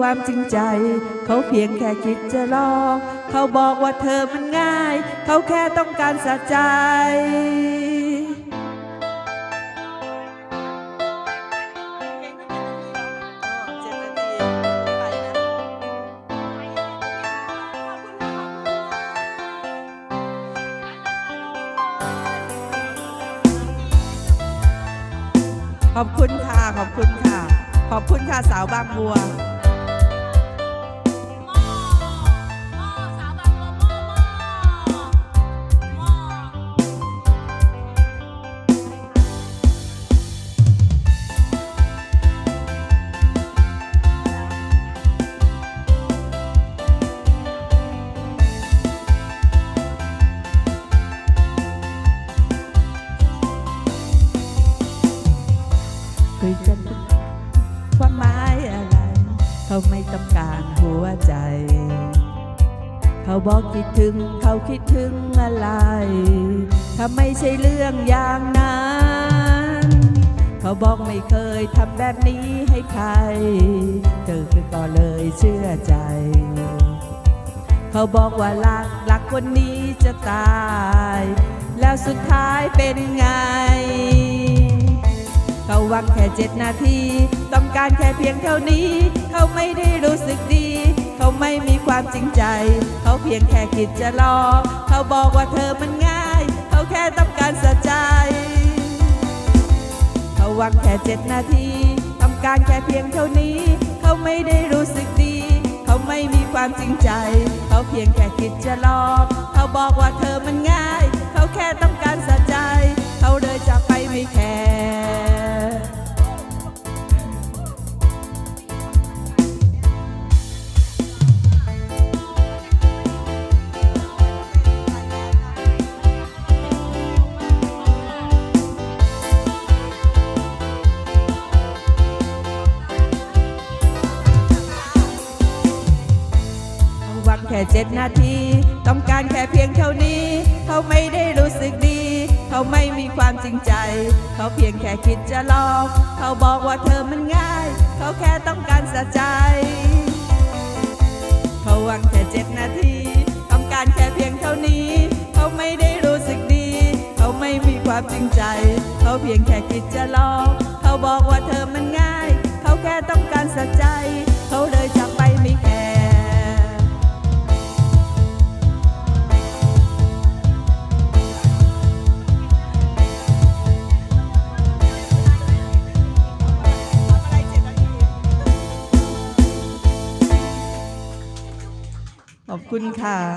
ความจริงใจ เขาเพียงแค่คิดจะลองเขาบอกว่าเธอมันง่าย เขาแค่ต้องการสะใจ ขอบคุณค่ะ ขอบคุณค่ะ ขอบคุณค่ะสาวบางบัว เขาไม่ต้องการหัวใจ เขาบอกคิดถึงเขาคิดถึงอะไร ถ้าไม่ใช่เรื่องอย่างนั้น เขาบอกไม่เคยทำแบบนี้ให้ใคร เธอคือก็เลยเชื่อใจ เขาบอกว่ารักรักคนนี้จะตาย แล้วสุดท้ายเป็นไง วังแค่เจ็ดนาที ต้องการแค่เพียงเท่านี้ เขาไม่ได้รู้สึกดี เขาไม่มีความจริงใจ เขาเพียงแค่คิดจะลอเขาบอกว่าเธอมันง่าย เขาแค่ต้องการสะใจ เขาหวังแค่เจ็ดนาที ต้องการแค่เพียงเท่านี้ เขาไม่ได้รู้สึกดี เขาไม่มีความจริงใจ เขาเพียงแค่คิดจะลอเขาบอกว่าเธอมันง่าย เขาแค่ต้องการสะ เจ็ดนาที ต้องการแค่เพียงเท่านี้ เขาไม่ได้รู้สึกดี เขาไม่มีความจริงใจ เขาเพียงแค่คิดจะลองเขาบอกว่าเธอมันง่าย เขาแค่ต้องการสะใจ เขาหวังแค่เจ็ดนาที ต้องการแค่เพียงเท่านี้ เขาไม่ได้รู้สึกดี เขาไม่มีความจริงใจ เขาเพียงแค่คิดจะลองเขาบอก ขอบคุณค่ะ